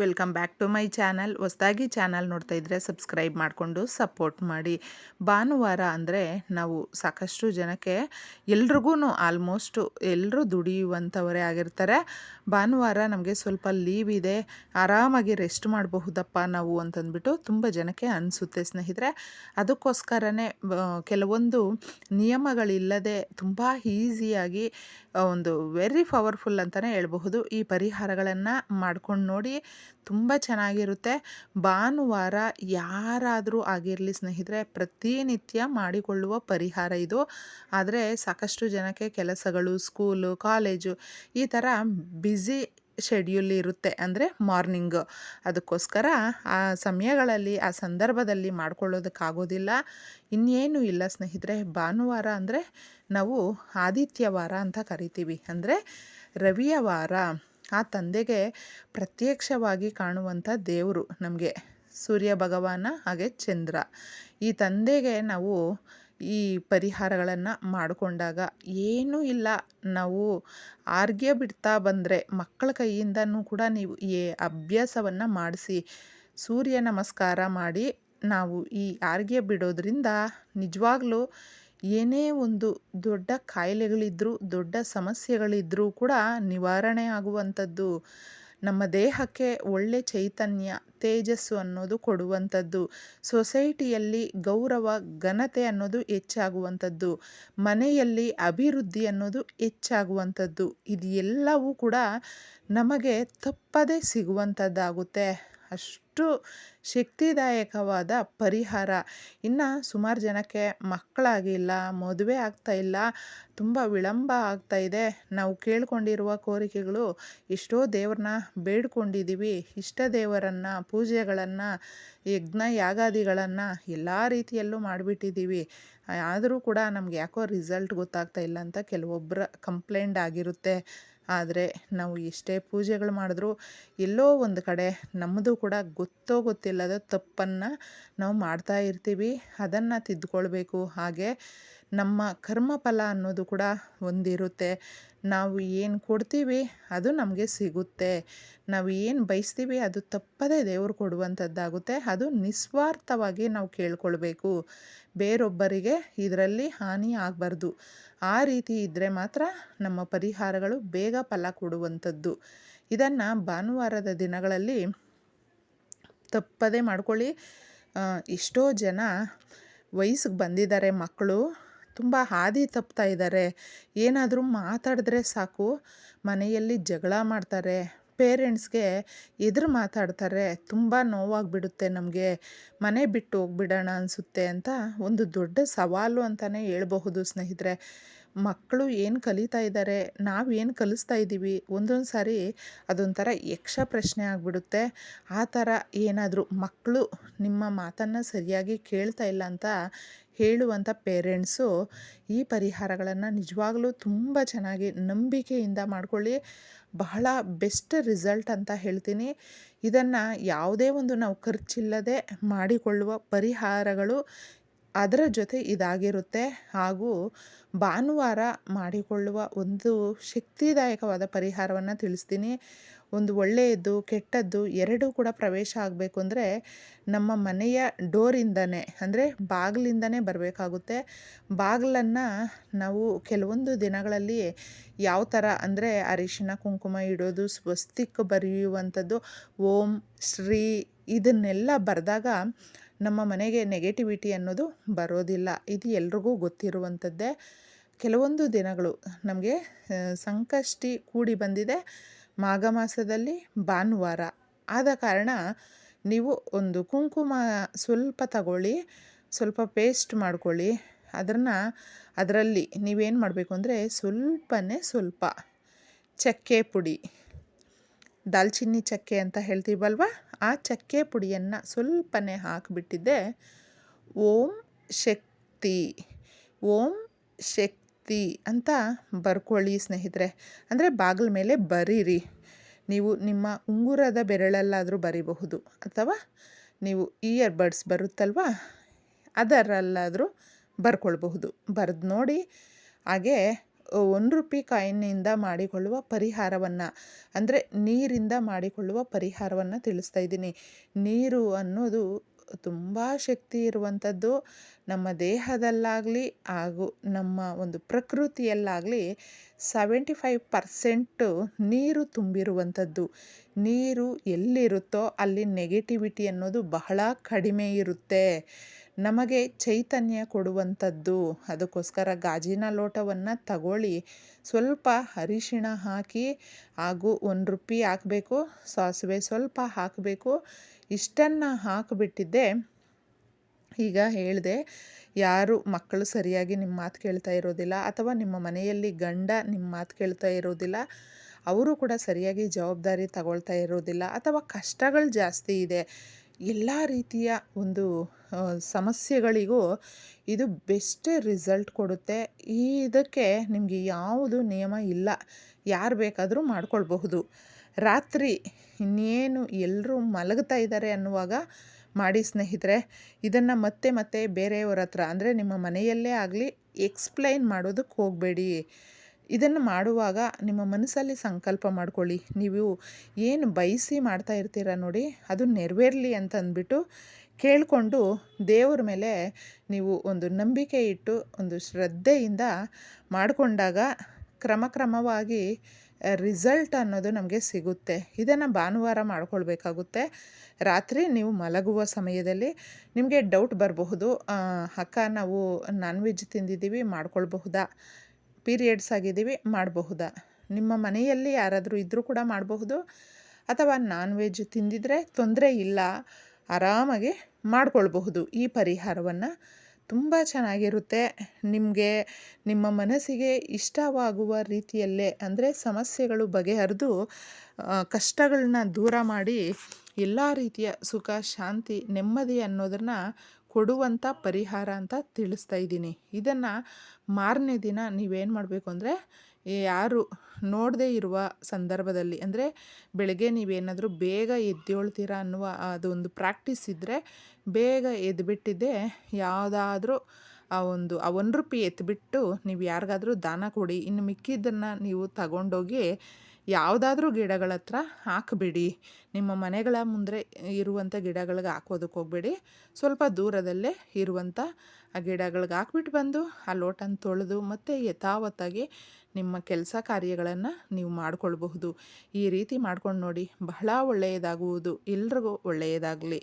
Welcome back to my channel. ಹೊಸದಾಗಿ channel ನೋಡ್ತಾ ಇದ್ದರೆ ಸಬ್ಸ್ಕ್ರೈಬ್ ಮಾಡಿಕೊಂಡು ಸಪೋರ್ಟ್ ಮಾಡಿ. ಭಾನುವಾರ ಅಂದರೆ ನಾವು ಸಾಕಷ್ಟು ಜನಕ್ಕೆ ಎಲ್ರಿಗೂ ಆಲ್ಮೋಸ್ಟು ಎಲ್ಲರೂ ದುಡಿಯುವಂಥವರೇ ಆಗಿರ್ತಾರೆ. ಭಾನುವಾರ ನಮಗೆ ಸ್ವಲ್ಪ ಲೀವ್ ಇದೆ. ಆರಾಮಾಗಿ ರೆಸ್ಟ್ ಮಾಡಬಹುದಪ್ಪ ನಾವು ಅಂತಂದ್ಬಿಟ್ಟು ತುಂಬ ಜನಕ್ಕೆ ಅನಿಸುತ್ತೆ ಸ್ನೇಹಿತರೆ. ಅದಕ್ಕೋಸ್ಕರನೇ ಕೆಲವೊಂದು ನಿಯಮಗಳಿಲ್ಲದೆ ತುಂಬ ಈಸಿಯಾಗಿ ಒಂದು ವೆರಿ ಪವರ್ಫುಲ್ ಅಂತಲೇ ಹೇಳ್ಬಹುದು. ಈ ಪರಿಹಾರಗಳನ್ನು ಮಾಡ್ಕೊಂಡು ನೋಡಿ ತುಂಬ ಚೆನ್ನಾಗಿರುತ್ತೆ. ಭಾನುವಾರ ಯಾರಾದರೂ ಆಗಿರಲಿ ಸ್ನೇಹಿತರೆ, ಪ್ರತಿನಿತ್ಯ ಮಾಡಿಕೊಳ್ಳುವ ಪರಿಹಾರ ಇದು. ಆದರೆ ಸಾಕಷ್ಟು ಜನಕ್ಕೆ ಕೆಲಸಗಳು, ಸ್ಕೂಲು, ಕಾಲೇಜು ಈ ಥರ ಬ್ಯುಸಿ ಶೆಡ್ಯೂಲ್ ಇರುತ್ತೆ ಅಂದರೆ ಮಾರ್ನಿಂಗ್. ಅದಕ್ಕೋಸ್ಕರ ಆ ಸಮಯಗಳಲ್ಲಿ, ಆ ಸಂದರ್ಭದಲ್ಲಿ ಮಾಡ್ಕೊಳ್ಳೋದಕ್ಕಾಗೋದಿಲ್ಲ. ಇನ್ನೇನು ಇಲ್ಲ ಸ್ನೇಹಿತರೆ, ಭಾನುವಾರ ಅಂದರೆ ನಾವು ಆದಿತ್ಯವಾರ ಅಂತ ಕರಿತೀವಿ. ಅಂದರೆ ರವಿಯ ವಾರ. ಆ ತಂದೆಗೆ ಪ್ರತ್ಯಕ್ಷವಾಗಿ ಕಾಣುವಂಥ ದೇವರು ನಮಗೆ ಸೂರ್ಯ ಭಗವಾನ, ಹಾಗೆ ಚಂದ್ರ. ಈ ತಂದೆಗೆ ನಾವು ಈ ಪರಿಹಾರಗಳನ್ನು ಮಾಡಿಕೊಂಡಾಗ ಏನೂ ಇಲ್ಲ. ನಾವು ಆರ್ಗ್ಯ ಬಿಡ್ತಾ ಬಂದರೆ ಮಕ್ಕಳ ಕೈಯಿಂದನೂ ಕೂಡ ನೀವು ಈ ಅಭ್ಯಾಸವನ್ನು ಮಾಡಿಸಿ, ಸೂರ್ಯ ನಮಸ್ಕಾರ ಮಾಡಿ ನಾವು ಈ ಆರ್ಗ್ಯ ಬಿಡೋದ್ರಿಂದ ನಿಜವಾಗ್ಲೂ ಏನೇ ಒಂದು ದೊಡ್ಡ ಕಾಯಿಲೆಗಳಿದ್ದರೂ ದೊಡ್ಡ ಸಮಸ್ಯೆಗಳಿದ್ದರೂ ಕೂಡ ನಿವಾರಣೆ ಆಗುವಂಥದ್ದು, ನಮ್ಮ ದೇಹಕ್ಕೆ ಒಳ್ಳೆ ಚೈತನ್ಯ, ತೇಜಸ್ಸು ಅನ್ನೋದು ಕೊಡುವಂಥದ್ದು, ಸೊಸೈಟಿಯಲ್ಲಿ ಗೌರವ, ಘನತೆ ಅನ್ನೋದು ಹೆಚ್ಚಾಗುವಂಥದ್ದು, ಮನೆಯಲ್ಲಿ ಅಭಿವೃದ್ಧಿ ಅನ್ನೋದು ಹೆಚ್ಚಾಗುವಂಥದ್ದು, ಇದು ಕೂಡ ನಮಗೆ ತಪ್ಪದೇ ಸಿಗುವಂಥದ್ದಾಗುತ್ತೆ. ಅಷ್ಟು ಶಕ್ತಿದಾಯಕವಾದ ಪರಿಹಾರ. ಇನ್ನು ಸುಮಾರು ಜನಕ್ಕೆ ಮಕ್ಕಳಾಗಿಲ್ಲ, ಮದುವೆ ಆಗ್ತಾ ಇಲ್ಲ, ತುಂಬ ವಿಳಂಬ ಆಗ್ತಾ ಇದೆ. ನಾವು ಕೇಳ್ಕೊಂಡಿರುವ ಕೋರಿಕೆಗಳು ಎಷ್ಟೋ ದೇವ್ರನ್ನ ಬೇಡ್ಕೊಂಡಿದ್ದೀವಿ ಇಷ್ಟ ದೇವರನ್ನು, ಪೂಜೆಗಳನ್ನು, ಯಜ್ಞ ಯಾಗಾದಿಗಳನ್ನು ಎಲ್ಲ ರೀತಿಯಲ್ಲೂ ಮಾಡಿಬಿಟ್ಟಿದ್ದೀವಿ ಆದರೂ ಕೂಡ ನಮ್ಗೆ ಯಾಕೋ ರಿಸಲ್ಟ್ ಗೊತ್ತಾಗ್ತಾ ಇಲ್ಲ ಅಂತ ಕೆಲವೊಬ್ಬರ ಕಂಪ್ಲೇಂಟ್ ಆಗಿರುತ್ತೆ. ಆದರೆ ನಾವು ಎಷ್ಟೇ ಪೂಜೆಗಳು ಮಾಡಿದ್ರೂ ಎಲ್ಲೋ ಒಂದು ಕಡೆ ನಮ್ಮದು ಕೂಡ ಗೊತ್ತೋ ಗೊತ್ತಿಲ್ಲದ ತಪ್ಪನ್ನು ನಾವು ಮಾಡ್ತಾ ಇರ್ತೀವಿ, ಅದನ್ನು ತಿದ್ಕೊಳ್ಬೇಕು. ಹಾಗೆ ನಮ್ಮ ಕರ್ಮಫಲ ಅನ್ನೋದು ಕೂಡ ಒಂದಿರುತ್ತೆ. ನಾವು ಏನು ಕೊಡ್ತೀವಿ ಅದು ನಮಗೆ ಸಿಗುತ್ತೆ. ನಾವು ಏನು ಬಯಸ್ತೀವಿ ಅದು ತಪ್ಪದೇ ದೇವರು ಕೊಡುವಂಥದ್ದಾಗುತ್ತೆ. ಅದು ನಿಸ್ವಾರ್ಥವಾಗಿ ನಾವು ಕೇಳ್ಕೊಳ್ಬೇಕು. ಬೇರೊಬ್ಬರಿಗೆ ಇದರಲ್ಲಿ ಹಾನಿ ಆಗಬಾರ್ದು. ಆ ರೀತಿ ಇದ್ದರೆ ಮಾತ್ರ ನಮ್ಮ ಪರಿಹಾರಗಳು ಬೇಗ ಫಲ ಕೊಡುವಂಥದ್ದು. ಇದನ್ನು ಭಾನುವಾರದ ದಿನಗಳಲ್ಲಿ ತಪ್ಪದೇ ಮಾಡ್ಕೊಳ್ಳಿ. ಎಷ್ಟೋ ಜನ ವಯಸ್ಸಿಗೆ ಬಂದಿದ್ದಾರೆ ಮಕ್ಕಳು. ತುಂಬ ಹಾದಿ ತಪ್ತಾ ಇದ್ದಾರೆ ಏನಾದರೂ ಮಾತಾಡಿದ್ರೆ ಸಾಕು. ಮನೆಯಲ್ಲಿ ಜಗಳ ಮಾಡ್ತಾರೆ. ಪೇರೆಂಟ್ಸ್ಗೆ ಎದುರು ಮಾತಾಡ್ತಾರೆ. ತುಂಬ ನೋವಾಗಿಬಿಡುತ್ತೆ ನಮಗೆ. ಮನೆ ಬಿಟ್ಟು ಹೋಗ್ಬಿಡೋಣ ಅನಿಸುತ್ತೆ ಅಂತ ಒಂದು ದೊಡ್ಡ ಸವಾಲು ಅಂತಲೇ ಹೇಳ್ಬಹುದು ಸ್ನೇಹಿತರೆ. ಮಕ್ಕಳು ಏನು ಕಲಿತಾ ಇದ್ದಾರೆ ನಾವು ಏನು ಕಲಿಸ್ತಾ ಇದ್ದೀವಿ ಒಂದೊಂದು ಸಾರಿ ಅದೊಂಥರ ಯಕ್ಷ ಪ್ರಶ್ನೆ ಆಗಿಬಿಡುತ್ತೆ. ಆ ಥರ ಏನಾದರೂ ಮಕ್ಕಳು ನಿಮ್ಮ ಮಾತನ್ನು ಸರಿಯಾಗಿ ಕೇಳ್ತಾ ಇಲ್ಲ ಅಂತ ಹೇಳುವಂಥ ಪೇರೆಂಟ್ಸು ಈ ಪರಿಹಾರಗಳನ್ನು ನಿಜವಾಗ್ಲೂ ತುಂಬ ಚೆನ್ನಾಗಿ ನಂಬಿಕೆಯಿಂದ ಮಾಡ್ಕೊಳ್ಳಿ. ಬಹಳ ಬೆಸ್ಟ್ ರಿಸಲ್ಟ್ ಅಂತ ಹೇಳ್ತೀನಿ. ಇದನ್ನು ಯಾವುದೇ ಒಂದು ನಾವು ಖರ್ಚಿಲ್ಲದೆ ಮಾಡಿಕೊಳ್ಳುವ ಪರಿಹಾರಗಳು ಅದರ ಜೊತೆ ಇದಾಗಿರುತ್ತೆ. ಹಾಗೂ ಭಾನುವಾರ ಮಾಡಿಕೊಳ್ಳುವ ಒಂದು ಶಕ್ತಿದಾಯಕವಾದ ಪರಿಹಾರವನ್ನು ತಿಳಿಸ್ತೀನಿ. ಒಂದು ಒಳ್ಳೆಯದು ಕೆಟ್ಟದ್ದು ಎರಡೂ ಕೂಡ ಪ್ರವೇಶ ಆಗಬೇಕು ಅಂದರೆ ನಮ್ಮ ಮನೆಯ ಡೋರಿಂದನೇ, ಅಂದರೆ ಬಾಗಿಲಿಂದನೇ ಬರಬೇಕಾಗುತ್ತೆ. ಬಾಗಿಲನ್ನು ನಾವು ಕೆಲವೊಂದು ದಿನಗಳಲ್ಲಿ ಯಾವ ಥರ ಅಂದರೆ ಅರಿಶಿನ ಕುಂಕುಮ ಇಡೋದು, ಸ್ವಸ್ತಿಕ್ ಬರೆಯುವಂಥದ್ದು, ಓಂ, ಶ್ರೀ ಇದನ್ನೆಲ್ಲ ಬರೆದಾಗ ನಮ್ಮ ಮನೆಗೆ ನೆಗೆಟಿವಿಟಿ ಅನ್ನೋದು ಬರೋದಿಲ್ಲ. ಇದು ಎಲ್ರಿಗೂ ಗೊತ್ತಿರುವಂಥದ್ದೇ. ಕೆಲವೊಂದು ದಿನಗಳು ನಮಗೆ ಸಂಕಷ್ಟಿ ಕೂಡಿ ಬಂದಿದೆ. ಮಾಘ ಮಾಸದಲ್ಲಿ ಭಾನುವಾರ. ಆದ ಕಾರಣ ನೀವು ಒಂದು ಕುಂಕುಮ ಸ್ವಲ್ಪ ತಗೊಳ್ಳಿ, ಸ್ವಲ್ಪ ಪೇಸ್ಟ್ ಮಾಡ್ಕೊಳ್ಳಿ. ಅದನ್ನು, ಅದರಲ್ಲಿ ನೀವೇನು ಮಾಡಬೇಕು ಅಂದರೆ ಸ್ವಲ್ಪನೇ ಸ್ವಲ್ಪ ಚಕ್ಕೆ ಪುಡಿ. ದಾಲ್ಚಿನ್ನಿ ಚಕ್ಕೆ ಅಂತ ಹೇಳ್ತೀವಲ್ವ? ಆ ಚಕ್ಕೆ ಪುಡಿಯನ್ನು ಸ್ವಲ್ಪನೇ ಹಾಕಿಬಿಟ್ಟಿದ್ದೆ. ಓಂ ಶಕ್ತಿ ಓಂ ಶಕ್ತಿ. ಅಂತ ಬರ್ಕೊಳ್ಳಿ ಸ್ನೇಹಿತರೆ. ಅಂದರೆ ಬಾಗಿಲ ಮೇಲೆ ಬರೀರಿ. ನೀವು ನಿಮ್ಮ ಉಂಗುರದ ಬೆರಳಲ್ಲಾದರೂ ಬರಿಬಹುದು. ಅಥವಾ ನೀವು ಇಯರ್ ಬಡ್ಸ್ ಬರುತ್ತಲ್ವಾ? ಅದರಲ್ಲಾದರೂ ಬರ್ಕೊಳ್ಬಹುದು. ಬರೆದು ನೋಡಿ ಹಾಗೆ ಒಂದು ರೂಪಿ ಕಾಯಿನ್ನಿಂದ ಮಾಡಿಕೊಳ್ಳುವ ಪರಿಹಾರವನ್ನು. ಅಂದರೆ ನೀರಿಂದ ಮಾಡಿಕೊಳ್ಳುವ ಪರಿಹಾರವನ್ನು ತಿಳಿಸ್ತಾ ಇದ್ದೀನಿ. ನೀರು ಅನ್ನೋದು ತುಂಬ ಶಕ್ತಿ ಇರುವಂಥದ್ದು ನಮ್ಮ ದೇಹದಲ್ಲಾಗಲಿ ಹಾಗೂ ನಮ್ಮ ಒಂದು ಪ್ರಕೃತಿಯಲ್ಲಾಗಲಿ ಸೆವೆಂಟಿ ಫೈವ್ ಪರ್ಸೆಂಟು ನೀರು ತುಂಬಿರುವಂಥದ್ದು. ನೀರು ಎಲ್ಲಿರುತ್ತೋ ಅಲ್ಲಿ ನೆಗೆಟಿವಿಟಿ ಅನ್ನೋದು ಬಹಳ ಕಡಿಮೆ ಇರುತ್ತೆ. ನಮಗೆ ಚೈತನ್ಯ ಕೊಡುವಂಥದ್ದು. ಅದಕ್ಕೋಸ್ಕರ ಗಾಜಿನ ಲೋಟವನ್ನು ತಗೊಳ್ಳಿ. ಸ್ವಲ್ಪ ಅರಿಶಿಣ ಹಾಕಿ ಹಾಗೂ ಒಂದು ರುಪ್ಪಿ ಹಾಕಬೇಕು. ಸಾಸಿವೆ ಸ್ವಲ್ಪ ಹಾಕಬೇಕು. ಇಷ್ಟನ್ನು ಹಾಕಿಬಿಟ್ಟಿದ್ದೆ. ಈಗ ಹೇಳಿದೆ, ಯಾರು ಮಕ್ಕಳು ಸರಿಯಾಗಿ ನಿಮ್ಮ ಮಾತು ಕೇಳ್ತಾ ಇರೋದಿಲ್ಲ ಅಥವಾ ನಿಮ್ಮ ಮನೆಯಲ್ಲಿ ಗಂಡ ನಿಮ್ಮ ಮಾತು ಕೇಳ್ತಾ ಇರೋದಿಲ್ಲ, ಅವರು ಕೂಡ ಸರಿಯಾಗಿ ಜವಾಬ್ದಾರಿ ತಗೊಳ್ತಾ ಇರೋದಿಲ್ಲ ಅಥವಾ ಕಷ್ಟಗಳು ಜಾಸ್ತಿ ಇದೆ, ಎಲ್ಲ ರೀತಿಯ ಒಂದು ಸಮಸ್ಯೆಗಳಿಗೂ ಇದು ಬೆಸ್ಟ್ ರಿಸಲ್ಟ್ ಕೊಡುತ್ತೆ. ಇದಕ್ಕೆ ನಿಮಗೆ ಯಾವುದು ನಿಯಮ ಇಲ್ಲ, ಯಾರು ಬೇಕಾದರೂ ಮಾಡ್ಕೊಳ್ಬಹುದು. ರಾತ್ರಿ ಇನ್ನೇನು ಎಲ್ಲರೂ ಮಲಗ್ತಾ ಇದ್ದಾರೆ ಅನ್ನುವಾಗ ಮಾಡಿ ಸ್ನೇಹಿತರೆ, ಇದನ್ನು ಮತ್ತೆ ಮತ್ತೆ ಬೇರೆಯವರ ಹತ್ರ, ಅಂದರೆ ನಿಮ್ಮ ಮನೆಯಲ್ಲೇ ಆಗಲಿ ಎಕ್ಸ್ಪ್ಲೈನ್ ಮಾಡೋದಕ್ಕೆ ಹೋಗಬೇಡಿ. ಇದನ್ನು ಮಾಡುವಾಗ ನಿಮ್ಮ ಮನಸ್ಸಲ್ಲಿ ಸಂಕಲ್ಪ ಮಾಡ್ಕೊಳ್ಳಿ. ನೀವು ಏನು ಬಯಸಿ ಮಾಡ್ತಾ ಇರ್ತೀರ ನೋಡಿ, ಅದು ನೆರವೇರಲಿ ಅಂತ ಅಂದ್ಬಿಟ್ಟು ಕೇಳಿಕೊಂಡು ದೇವ್ರ ಮೇಲೆ ನೀವು ಒಂದು ನಂಬಿಕೆ ಇಟ್ಟು, ಒಂದು ಶ್ರದ್ಧೆಯಿಂದ ಮಾಡಿಕೊಂಡಾಗ ಕ್ರಮ ಕ್ರಮವಾಗಿ ರಿಸಲ್ಟ್ ಅನ್ನೋದು ನಮಗೆ ಸಿಗುತ್ತೆ. ಇದನ್ನು ಭಾನುವಾರ ಮಾಡ್ಕೊಳ್ಬೇಕಾಗುತ್ತೆ. ರಾತ್ರಿ ನೀವು ಮಲಗುವ ಸಮಯದಲ್ಲಿ ನಿಮಗೆ ಡೌಟ್ ಬರಬಹುದು. ಅಕ್ಕ ನಾವು ನಾನ್ ವೆಜ್ ತಿಂದಿದ್ದೀವಿ, ಮಾಡ್ಕೊಳ್ಬಹುದಾ? ಪೀರಿಯಡ್ಸ್ ಆಗಿದ್ದೀವಿ, ಮಾಡಬಹುದಾ? ನಿಮ್ಮ ಮನೆಯಲ್ಲಿ ಯಾರಾದರೂ ಇದ್ದರೂ ಕೂಡ ಮಾಡಬಹುದು. ಅಥವಾ ನಾನ್ ವೆಜ್ ತಿಂದಿದ್ರೆ ತೊಂದರೆ ಇಲ್ಲ, ಆರಾಮಾಗಿ ಮಾಡ್ಕೊಳ್ಬಹುದು ಈ ಪರಿಹಾರವನ್ನು. ತುಂಬ ಚೆನ್ನಾಗಿರುತ್ತೆ. ನಿಮಗೆ, ನಿಮ್ಮ ಮನಸ್ಸಿಗೆ ಇಷ್ಟವಾಗುವ ರೀತಿಯಲ್ಲೇ, ಅಂದರೆ ಸಮಸ್ಯೆಗಳು ಬಗೆಹರಿದು ಕಷ್ಟಗಳನ್ನ ದೂರ ಮಾಡಿ ಎಲ್ಲ ರೀತಿಯ ಸುಖ, ಶಾಂತಿ, ನೆಮ್ಮದಿ ಅನ್ನೋದನ್ನು ಕೊಡುವಂಥ ಪರಿಹಾರ ಅಂತ ತಿಳಿಸ್ತಾ ಇದ್ದೀನಿ. ಇದನ್ನು ಮಾರನೇ ದಿನ ನೀವೇನು ಮಾಡಬೇಕು ಅಂದರೆ ಯಾರು ನೋಡದೇ ಇರುವ ಸಂದರ್ಭದಲ್ಲಿ, ಅಂದರೆ ಬೆಳಗ್ಗೆ ನೀವೇನಾದರೂ ಬೇಗ ಎದ್ದೇಳ್ತೀರಾ ಅನ್ನುವ ಅದೊಂದು ಪ್ರಾಕ್ಟೀಸ್ ಇದ್ದರೆ ಬೇಗ ಎದ್ದುಬಿಟ್ಟಿದ್ದೆ ಯಾವುದಾದ್ರೂ ಆ ಒಂದು ಆ ಒಂದು ರೂಪಾಯಿ ಎತ್ಬಿಟ್ಟು ನೀವು ಯಾರಿಗಾದರೂ ದಾನ ಕೊಡಿ. ಇನ್ನು ಮಿಕ್ಕಿದ್ದನ್ನು ನೀವು ತಗೊಂಡೋಗಿ ಯಾವುದಾದ್ರೂ ಗಿಡಗಳ ಹತ್ರ ಹಾಕಬೇಡಿ. ನಿಮ್ಮ ಮನೆಗಳ ಮುಂದೆ ಇರುವಂಥ ಗಿಡಗಳಿಗೆ ಹಾಕೋದಕ್ಕೆ ಹೋಗಬೇಡಿ. ಸ್ವಲ್ಪ ದೂರದಲ್ಲೇ ಇರುವಂಥ ಆ ಗಿಡಗಳಿಗೆ ಹಾಕ್ಬಿಟ್ಟು ಬಂದು ಆ ಲೋಟನ ತೊಳೆದು ಮತ್ತು ಯಥಾವತ್ತಾಗಿ ನಿಮ್ಮ ಕೆಲಸ ಕಾರ್ಯಗಳನ್ನು ನೀವು ಮಾಡಿಕೊಳ್ಬಹುದು. ಈ ರೀತಿ ಮಾಡ್ಕೊಂಡು ನೋಡಿ ಬಹಳ ಒಳ್ಳೆಯದಾಗುವುದು. ಎಲ್ರಿಗೂ ಒಳ್ಳೆಯದಾಗಲಿ.